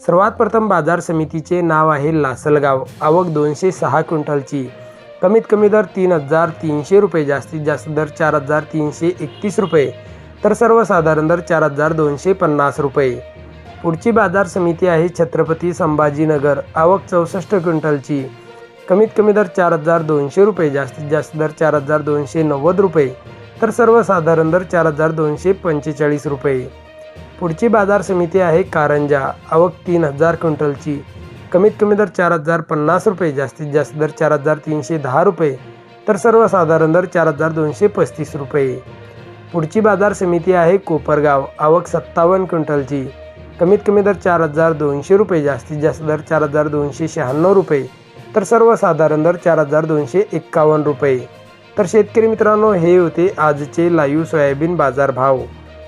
सर्वात प्रथम बाजार समितीचे नाव आहे लासलगाव. आवक दोनशे सहा क्विंटलची. कमीत कमी दर तीन हजार तीनशे रुपये जास्तीत जास्त दर चार हजार तीनशे एकतीस रुपये तर सर्वसाधारण दर चार हजार दोनशे पन्नास रुपये. पुढची बाजार समिती आहे छत्रपती संभाजीनगर. आवक चौसष्ट क्विंटलची. कमीत कमी दर चार हजार दोनशे रुपये जास्तीत जास्त दर चार हजार दोनशे नव्वद रुपये तर सर्वसाधारण दर चार हजार दोनशे पंचेचाळीस रुपये. पुढची बाजार समिती आहे कारंजा. आवक तीन हजार क्विंटलची. कमीत कमी दर चार हजार पन्नास रुपये जास्तीत जास्त दर चार हजार तीनशे दहा रुपये तर सर्वसाधारण दर चार हजार दोनशे पस्तीस रुपये. पुढची बाजार समिती आहे कोपरगाव. आवक सत्तावन्न क्विंटलची. कमीत कमी दर चार हजार दोनशे रुपये जास्तीत जास्त दर चार हजार दोनशे शहाण्णव रुपये तर सर्वसाधारण दर चार हजार दोनशे एक्कावन्न रुपये. तर शेतकरी मित्रांनो हे होते आजचे लाईव्ह सोयाबीन बाजार भाव